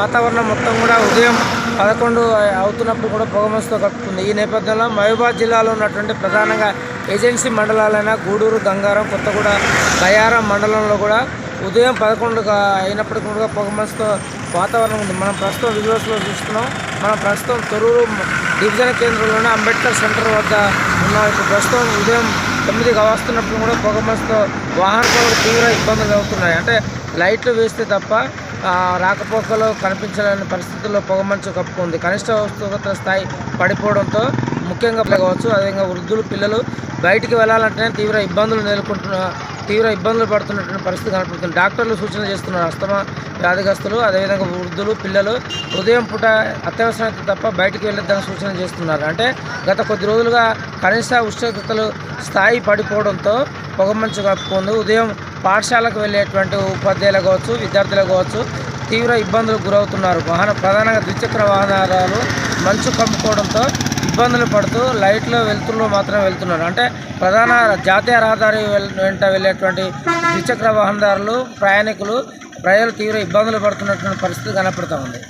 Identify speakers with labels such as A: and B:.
A: వాతావరణం మొత్తం కూడా ఉదయం పదకొండు అవుతున్నప్పుడు కూడా పొగమస్తో కట్టుకుంది ఈ నేపథ్యంలో మహబూబాద్ జిల్లాలో ఉన్నటువంటి ప్రధానంగా ఏజెన్సీ మండలాలైన గూడూరు గంగారం కొత్తగూడ బయారం మండలంలో కూడా ఉదయం పదకొండు అయినప్పటికీ కూడా పొగమస్తో వాతావరణం ఉంది. మనం ప్రస్తుతం విజువల్స్లో చూస్తున్నాం. మనం ప్రస్తుతం తొరూరు డివిజన్ కేంద్రంలోనే అంబేద్కర్ సెంటర్ వద్ద ఉన్నాం ఇప్పుడు ప్రస్తుతం ఉదయం తొమ్మిది వస్తున్నప్పుడు కూడా పొగమస్తో వాహనాలు తీవ్ర ఇబ్బందులు అవుతున్నాయి. అంటే లైట్లు వేస్తే తప్ప రాకపోకలు కనిపించలేని పరిస్థితుల్లో పొగమంచు కప్పుకుంది. కనిష్ట ఉష్ణోగ్రత స్థాయి పడిపోవడంతో ముఖ్యంగా కావచ్చు అదేవిధంగా వృద్ధులు పిల్లలు బయటికి వెళ్ళాలంటేనే తీవ్ర ఇబ్బందులు నెలకొంటున్న తీవ్ర ఇబ్బందులు పడుతున్నటువంటి పరిస్థితి కనపడుతుంది. డాక్టర్లు సూచన చేస్తున్నారు. అస్తమా వ్యాధిగ్రస్తులు అదేవిధంగా వృద్ధులు పిల్లలు ఉదయం పూట అత్యవసరమైతే తప్ప బయటికి వెళ్ళొద్దని సూచన చేస్తున్నారు. అంటే గత కొద్ది రోజులుగా కనీస ఉష్ణోగ్రతలు స్థాయి పడిపోవడంతో పొగమంచు కప్పుకుంది. ఉదయం పాఠశాలకు వెళ్ళేటువంటి ఉపాధ్యాయులు కావచ్చు విద్యార్థులు కావచ్చు తీవ్ర ఇబ్బందులు గురవుతున్నారు. వాహన ప్రధానంగా ద్విచక్ర వాహనాలు మంచు కమ్ముకోవడంతో ఇబ్బందులు పడుతూ లైట్లో వెళ్తుల్లో మాత్రమే వెళ్తున్నారు. అంటే ప్రధాన జాతీయ రహదారి వెంట వెళ్ళేటువంటి ద్విచక్ర వాహనదారులు ప్రయాణికులు ప్రజలు తీవ్ర ఇబ్బందులు పడుతున్నటువంటి పరిస్థితి కనపడుతూ ఉంది.